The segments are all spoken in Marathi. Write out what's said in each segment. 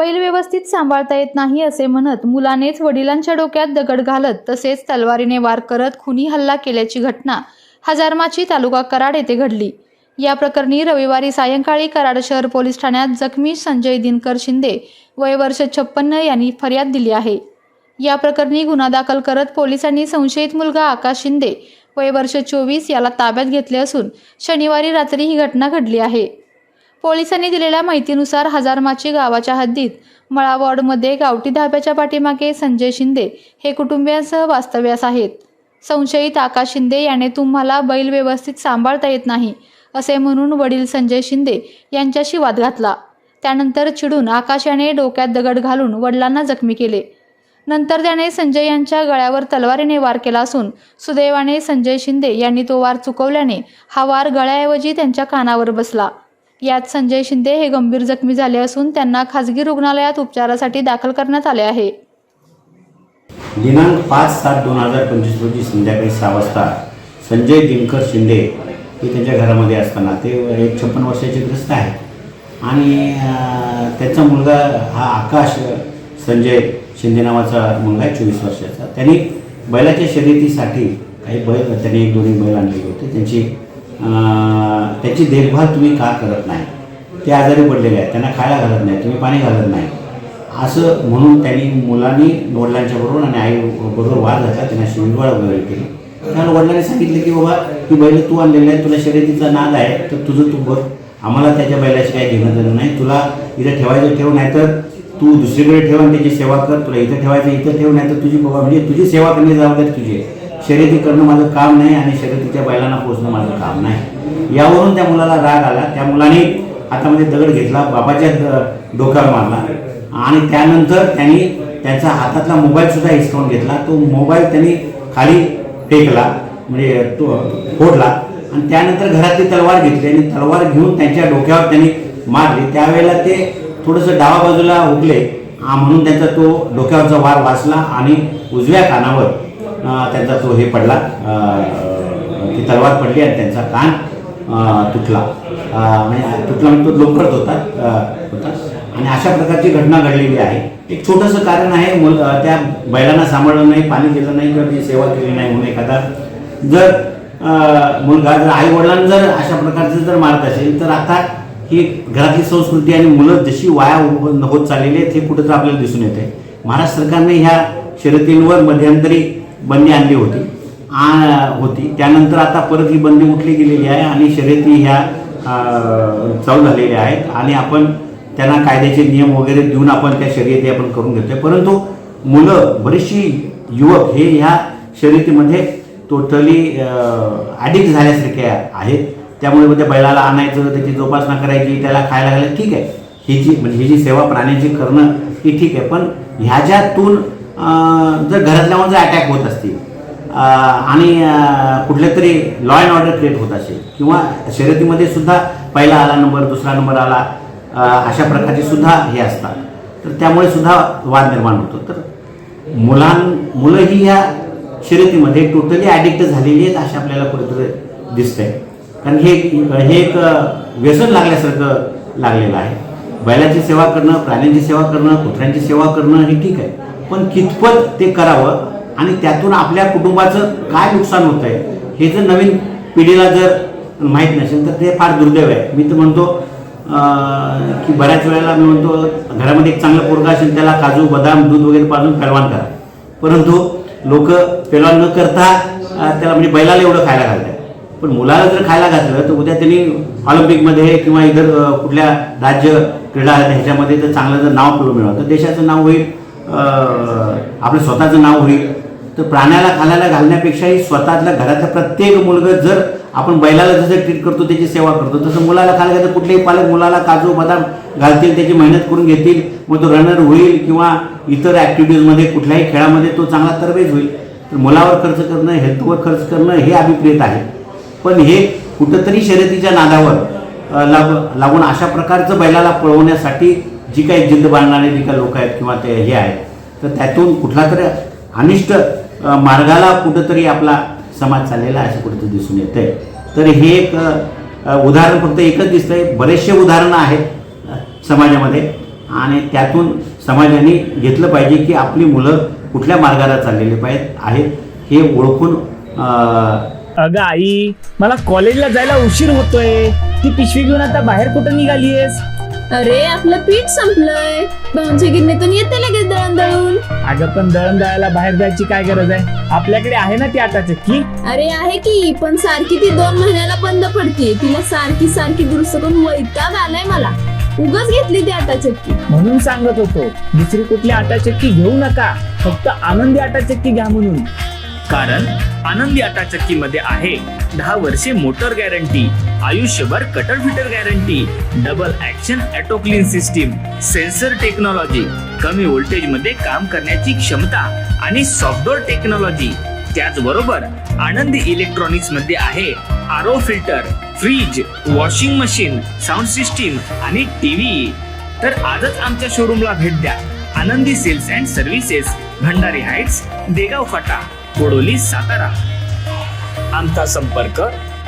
बैल व्यवस्थित सांभाळता येत नाही असे म्हणत मुलानेच वडिलांच्या डोक्यात दगड घालत तसेच तलवारीने वार करत खुनी हल्ला केल्याची घटना हजारमाची तालुका कराड येथे घडली. या प्रकरणी रविवारी सायंकाळी कराड शहर पोलीस ठाण्यात जखमी संजय दिनकर शिंदे वय वर्ष छप्पन्न यांनी फर्याद दिली आहे. या प्रकरणी गुन्हा दाखल करत पोलिसांनी संशयित मुलगा आकाश शिंदे वय वर्ष चोवीस याला ताब्यात घेतले असून शनिवारी रात्री ही घटना घडली आहे. पोलिसांनी दिलेल्या माहितीनुसार हजारमाची गावाच्या हद्दीत मळा वॉर्डमध्ये गावठी धाब्याच्या पाठीमागे संजय शिंदे हे कुटुंबियांसह वास्तव्यास आहेत. संशयित आकाश शिंदे याने तुम्हाला बैल व्यवस्थित सांभाळता येत नाही असे म्हणून वडील संजय शिंदे यांच्याशी वाद घातला. त्यानंतर चिडून आकाश याने डोक्यात दगड घालून वडिलांना जखमी केले. नंतर त्याने संजय यांच्या गळ्यावर तलवारीने वार केला असून सुदैवाने संजय शिंदे यांनी तो वार चुकवल्याने हा वार गळ्याऐवजी त्यांच्या कानावर बसला. यात संजय शिंदे हे गंभीर जखमी झाले असून त्यांना खासगी रुग्णालयात उपचारासाठी दाखल करण्यात आले आहे. दिनांक पाच सात दोन हजार पंचवीस रोजी संध्याकाळी सहा वाजता संजय दिनकर शिंदे हे त्यांच्या घरामध्ये असताना ते एक छप्पन वर्षाचे ग्रस्त आहे आणि त्याचा मुलगा हा आकाश संजय शिंदे नावाचा मुलगा आहे चोवीस वर्षाचा. त्यांनी बैलाच्या शर्यतीसाठी काही बैल त्यांनी एक दोन्ही बैल आणलेले होते. त्यांची त्याची देखभाल तुम्ही का करत नाही? ते आजारी पडलेले आहेत त्यांना खायला घालत नाही तुम्ही पाणी घालत नाही. असं म्हणून त्यांनी मुलांनी वडिलांच्या बरोबर आणि आई बरोबर वाद घातला त्यांना शिवजवाळ वगैरे केली. त्यामुळे वडिलांनी सांगितलं की बाबा ती बैल तू आणलेली आहे तुला शर्यतीचा नाद आहे तर तुझं तू बघ. आम्हाला त्याच्या बैलाशी काही घेणं देणं नाही. तुला इथं ठेवायचं ठेव नाही तर तू दुसरीकडे ठेव आणि त्याची सेवा कर. तुला इथं ठेवायचं इथं ठेव नाही तर तुझी बाबा म्हणजे तुझी सेवा करण्याची जबाबदारी तुझी आहे. शर्यती करणं माझं काम नाही आणि शर्यतीच्या बैलांना पोचणं माझं काम नाही. यावरून त्या मुलाला राग आला. त्या मुलाने हातामध्ये दगड घेतला बाबाच्या द- डोक्यावर मारला आणि त्यानंतर त्यांनी त्यांचा हातातला मोबाईलसुद्धा हिसकावून घेतला. तो मोबाईल त्यांनी खाली फेकला म्हणजे तो फोडला आणि त्यानंतर घरातली तलवार घेतली आणि तलवार घेऊन त्यांच्या डोक्यावर त्यांनी मारली. त्यावेळेला ते थोडंसं डावा बाजूला हुकले म्हणून त्यांचा तो डोक्यावरचा वार वाचला आणि उजव्या कानावर त्यांचा तो हे पडला. ती तलवार पडली आणि त्यांचा कान तुटला. म्हणजे तुटला म्हणजे तो लोंबकळत होता होता. आणि अशा प्रकारची घटना घडलेली आहे. एक छोटंसं कारण आहे मुल त्या बैलांना सांभाळलं नाही पाणी दिलं नाही किंवा त्याची सेवा केली नाही म्हणून एखादा जर मुलगा जर आई वडिलांना जर अशा प्रकारचं जर मारत असेल तर आता ही घरातली संस्कृती आणि मुलं जशी वाया होत चाललेली आहेत हे कुठंतरी आपल्याला दिसून येते महाराष्ट्र सरकारने ह्या शर्यतींवर मध्यंतरी बंदी आणली होती. आ- होती. त्यानंतर आता परत ही बंदी उठली गेलेली आहे आणि शर्यती ह्या चालू झालेल्या आहेत आणि आपण त्यांना कायद्याचे नियम वगैरे देऊन आपण त्या शर्यती आपण करून घेतोय. परंतु मुलं बरीचशी युवक हे ह्या शर्यतीमध्ये टोटली ॲडिक्ट झाल्यासारखे आहेत. त्यामुळे मग त्या बैलाला आणायचं त्याची जोपासना करायची त्याला खायला घालायला ठीक आहे. ही जी म्हणजे ही जी सेवा प्राण्याची करणं ही ठीक आहे. पण ह्याच्यातून जर घरातल्यावर जर अटॅक होत असतील आणि कुठल्या तरी लॉ अँड ऑर्डर क्रिएट होत असेल किंवा शर्यतीमध्ये सुद्धा पहिला आला नंबर दुसरा नंबर आला अशा प्रकारचे सुद्धा हे असतात. तर त्यामुळे सुद्धा वाद निर्माण होतो. तर मुलां मुलं ही ह्या शर्यतीमध्ये टोटली ॲडिक्ट झालेली आहेत असे आपल्याला कुठेतरी दिसतंय. कारण हे हे एक व्यसन लागल्यासारखं लागलेलं आहे. बैलाची सेवा करणं प्राण्यांची सेवा करणं कुत्र्यांची सेवा करणं हे ठीक आहे. पण कितपत ते करावं आणि त्यातून आपल्या कुटुंबाचं काय नुकसान होत आहे हे जर नवीन पिढीला जर माहीत नसेल तर ते फार दुर्दैव आहे. मी तर म्हणतो की बऱ्याच वेळेला मी म्हणतो घरामध्ये एक चांगलं पोरगा असेल त्याला काजू बदाम दूध वगैरे पाजून पेलवान करा. परंतु लोक पेलवान न करता त्याला म्हणजे बैलाला एवढं खायला घालतात. पण मुलाला जर खायला घातलं तर उद्या त्यांनी ऑलिम्पिकमध्ये किंवा इतर कुठल्या राज्य क्रीडा ह्याच्यामध्ये जर चांगलं जर नाव मिळवलं तर देशाचं नाव होईल आपलं स्वतःचं नाव होईल. तर प्राण्याला खाण्याला घालण्यापेक्षाही स्वतःतल्या घरातला प्रत्येक मुलगा जर आपण बैलाला जसं ट्रीट करतो त्याची सेवा करतो तसं मुलाला खायला घालतं कुठलेही पालक मुलाला काजू बदाम घालतील त्याची मेहनत करून घेतील मग तो रनर होईल किंवा इतर ॲक्टिव्हिटीजमध्ये कुठल्याही खेळामध्ये तो चांगला तरबेज होईल. तर मुलावर खर्च करणं हेल्थवर खर्च करणं हे अभिप्रेत आहे. पण हे कुठंतरी शर्यतीच्या नादावर लाग लागून अशा प्रकारचं बैलाला पळवण्यासाठी जी काही जिद्द बांधणारे जी काही लोक आहेत किंवा ते हे आहेत तर त्यातून कुठला तरी अनिष्ट मार्गाला कुठंतरी आपला समाज चाललेला असं कुठं दिसून येतंय. तर हे एक उदाहरण फक्त एकच दिसतंय. बरेचसे उदाहरणं आहेत समाजामध्ये. आणि त्यातून समाजाने घेतलं पाहिजे की आपली मुलं कुठल्या मार्गाला चाललेले पाहिजे आहेत हे ओळखून अगं आई मला कॉलेजला जायला उशीर होतोय. ती पिशवी घेऊन आता बाहेर कुठं निघालीयस? अरे आपलं पीठ संपलंय. भाऊंच्या गिरणीतून येते लगेच दळण दळून. अगं पण दळण दळायला बाहेर जायची काय गरज आहे? आपल्याकडे आहे ना ती आता चक्की अरे आहे की पण सारखी ती दोन महिन्याला बंद पडते. तिला सारखी सारखी दुरुस्त करून वैताग आलाय मला. उगाच घेतली ती आटा चक्की. म्हणून सांगत होतो दुसरी कुठली आटा चक्की घेऊ नका. फक्त आनंदी आटा चक्की घ्या म्हणून. कारण आनंदी आटा चक्की मध्ये आहे. दहा वर्षे मोटर गॅरंटी आयुष्यभर cutter fitter guarantee double action auto clean system sensor technology कमी व्होल्टेजमध्ये काम करण्याची क्षमता आणि सॉफ्टवेअर टेक्नॉलॉजी. त्याचबरोबर आनंदी इलेक्ट्रॉनिक्समध्ये आहे RO filter fridge washing machine sound system आणि टीव्ही. तर आजच आमच्या शोरूमला भेट द्या. Anandi sales and services Bhandari heights Degaon फाटा. कोडोली सातारा. आमचा संपर्क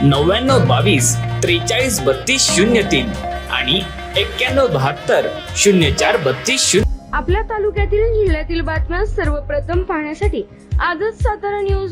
नव्याण्णव बावीस त्रेचाळीस बत्तीस शून्य तीन आणि एक्क्याण्णव बहात्तर शून्य चार बत्तीस शून्य. आपल्या तालुक्यातील जिल्ह्यातील बातम्या सर्वप्रथम पाहण्यासाठी आजच सातारा न्यूज